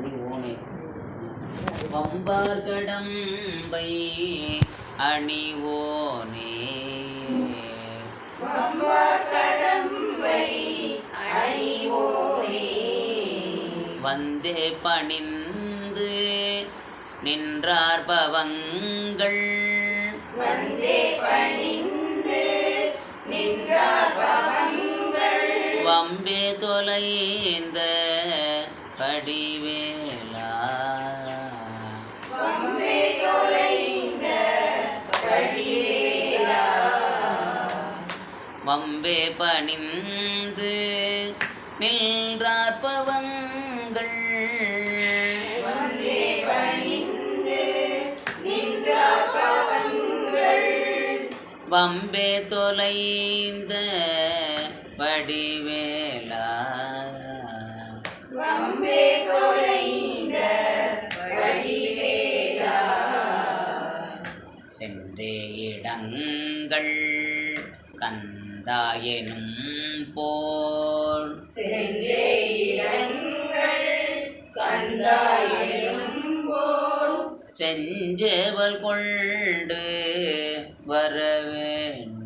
அணிவோனே. வம்பார் கடம்பை அணிவோனே. வந்தே பணிந்து நின்றார் பவங்கள் வம்பே தொலைந்த படிவேலா வம்பே பணிந்து நின்றார் பவங்கள். வம்பே தொலைந்த படிவேலா சென்றே இடங்கள் கண் கந்தாயனும் போல் செஞ்சேவல் கொண்டு வரவேணும்.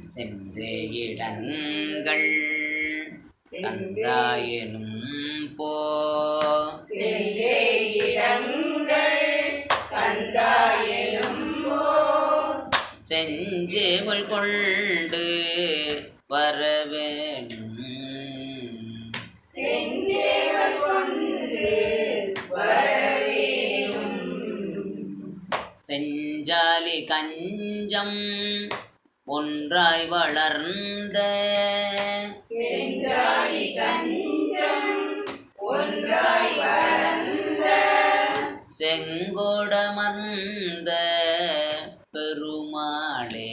சென்றே இடங்கள் கந்தாயனும் போ செஞ்சேவல் கொண்டு வரவேணும். செஞ்சாலி கஞ்சம் ஒன்றாய் வளர்ந்த செங்கோடமர்ந்த பெருமாளே.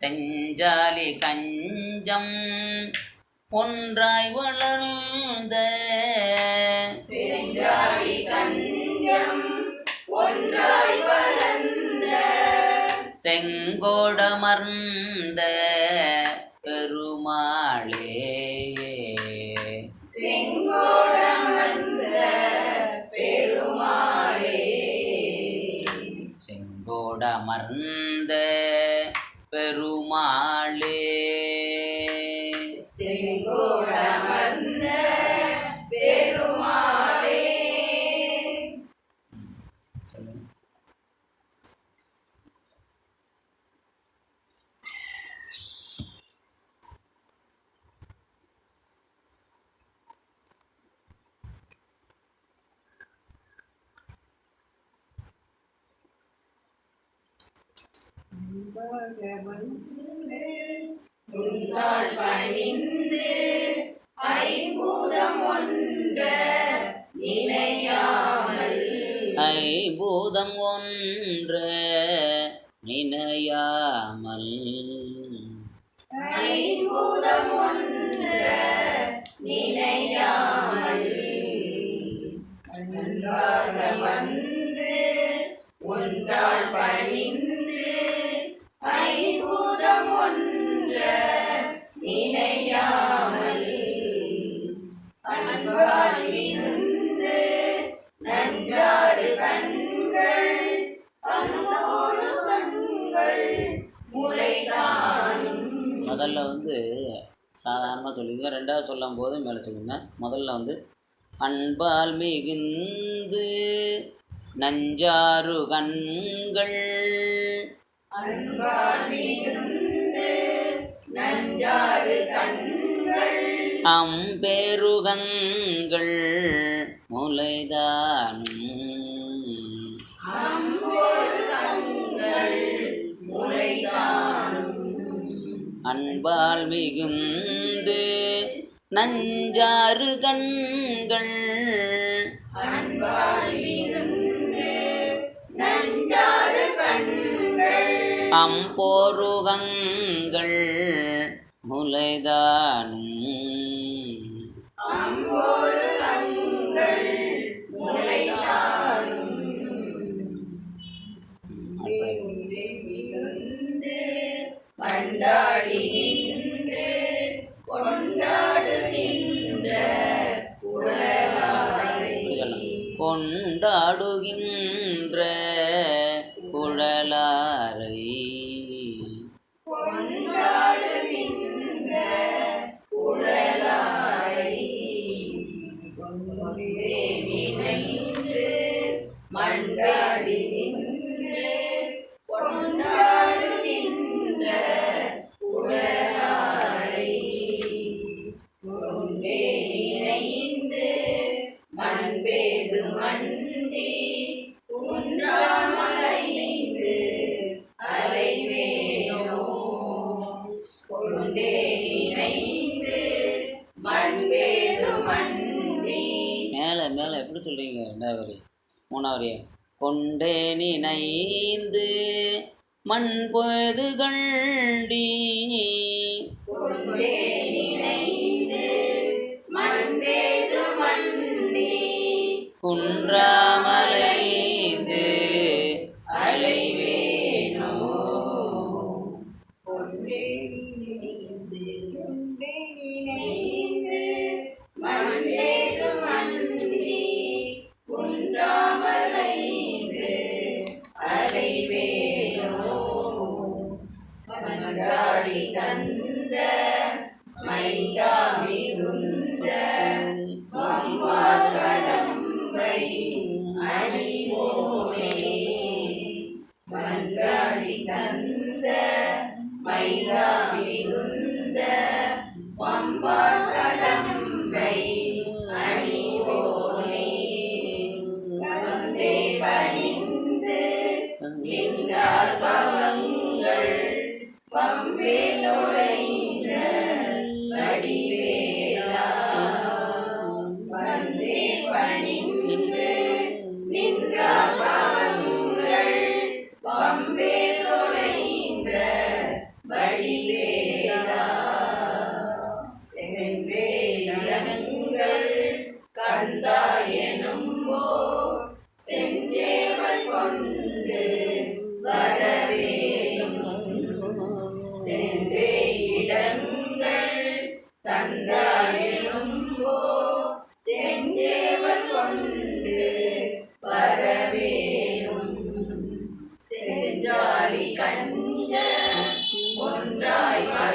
செஞ்சாலி கஞ்சம் ஒன்றாய் வளர்ந்த செஞ்சாலி கஞ்சம் ஒன்றாய் வளர்ந்த செங்கோடமர்ந்த மறந்த பெருமாளே. ஐபூதம் ரெண்டாவது சொல்லும் போது மேலே சொல்லுங்க முதல்ல வந்து அன்பால் மிகுந்து நஞ்சாறு கண்கள். அம்பெருகங்கள் முளைதானும். அன்பால் மிகுந்து நஞ்சாறு கண்கள். அம்போருகங்கள் முலைதானும் கொண்டாடுகின்ற குழலாரை. மண்டாடி நின்ற சாரி கொண்டே நினைந்து மண் பொழுது கண்டி. தந்த மையா மிகுந்த மம்மா கடம்பை அடிவோமே மன்றாடி தந்த மையா Amen. y